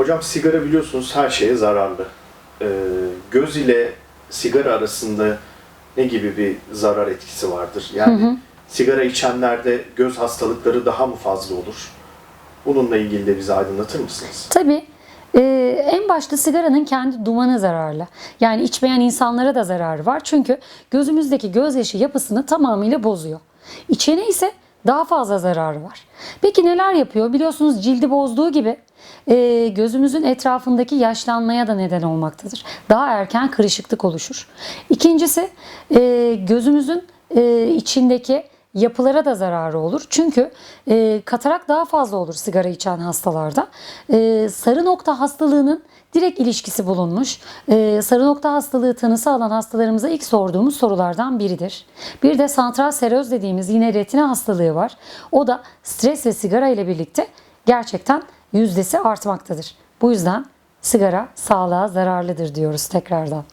Hocam sigara biliyorsunuz her şeye zararlı. Ee, göz ile sigara arasında ne gibi bir zarar etkisi vardır? Yani sigara içenlerde göz hastalıkları daha mı fazla olur? Bununla ilgili de bizi aydınlatır mısınız? Tabii e, en başta sigaranın kendi dumanı zararlı. Yani içmeyen insanlara da zararı var. Çünkü gözümüzdeki gözyaşı yapısını tamamıyla bozuyor. İçene ise daha fazla zararı var. Peki neler yapıyor? Biliyorsunuz cildi bozduğu gibi e, gözümüzün etrafındaki yaşlanmaya da neden olmaktadır. Daha erken kırışıklık oluşur. İkincisi e, gözümüzün e, içindeki yapılara da zararı olur. Çünkü e, katarak daha fazla olur sigara içen hastalarda. Sarı nokta hastalığının direkt ilişkisi bulunmuş. Sarı nokta hastalığı tanısı alan hastalarımıza ilk sorduğumuz sorulardan biridir. Bir de santral seröz dediğimiz yine retina hastalığı var. O da stres ve sigara ile birlikte gerçekten yüzdesi artmaktadır. Bu yüzden sigara sağlığa zararlıdır diyoruz tekrardan.